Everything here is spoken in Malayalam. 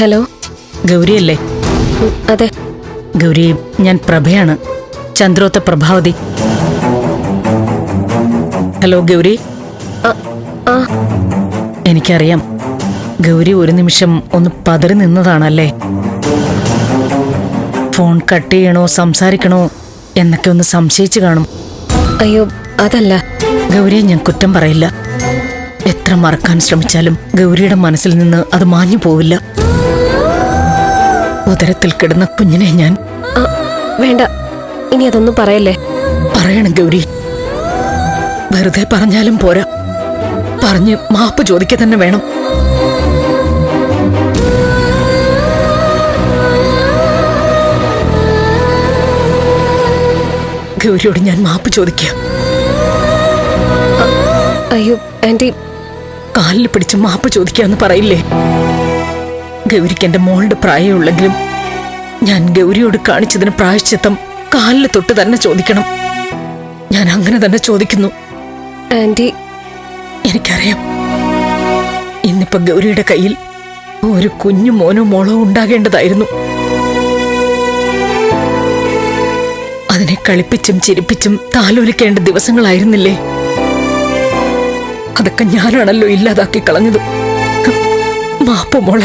ഹലോ? ഗൗരി അല്ലേ അതെ. ഗൗരി ഞാൻ പ്രഭയാണ്. ചന്ദ്രോത്ത പ്രഭാവതി. ഹലോ ഗൗരി? എനിക്കറിയാം. ഗൗരി ഒരു നിമിഷം ഒന്ന് പതറി നിന്നതാണല്ലേ? ഫോൺ കട്ട് ചെയ്യണോ സംസാരിക്കണോ എന്നൊക്കെ ഒന്ന് സംശയിച്ചു കാണും. അയ്യോ അതല്ല. ഗൗരിയെ ഞാൻ കുറ്റം പറയില്ല. എത്ര മറക്കാൻ ശ്രമിച്ചാലും ഗൗരിയുടെ മനസ്സിൽ നിന്ന് അത് മാഞ്ഞു പോവില്ല ഉദരത്തിൽ കിടന്ന കുഞ്ഞിനെ ഞാൻ വേണ്ട. ഇനി അതൊന്നും പറയല്ലേ? പറയണം ഗൗരി. വെറുതെ പറഞ്ഞാലും പോരാ. പറഞ്ഞ് മാപ്പ് ചോദിക്കുക തന്നെ വേണം. ഗൗരിയോട് ഞാൻ മാപ്പ് ചോദിക്കാം. അയ്യോ ആന്റി കാലിൽ പിടിച്ച് മാപ്പ് ചോദിക്കാന്ന് പറയില്ലേ? ഗൗരിക്ക് എന്റെ മോളുടെ പ്രായമുള്ളെങ്കിലും ഞാൻ ഗൗരിയോട് കാണിച്ചതിന് പ്രായശ്ചിത്തം കാലിൽ തൊട്ട് തന്നെ ചോദിക്കണം. ഞാൻ അങ്ങനെ തന്നെ ചോദിക്കുന്നു. ആന്റി. എനിക്കറിയാം. ഇന്നിപ്പോ ഗൗരിയുടെ കയ്യിൽ ഒരു കുഞ്ഞു മോനോ മോളോ ഉണ്ടാകേണ്ടതായിരുന്നു. അതിനെ കളിപ്പിച്ചും ചിരിപ്പിച്ചും താലോലിക്കേണ്ട ദിവസങ്ങളായിരുന്നില്ലേ? അതൊക്കെ ഞാനാണല്ലോ ഇല്ലാതാക്കി കളഞ്ഞത്. മാപ്പ് മോളെ.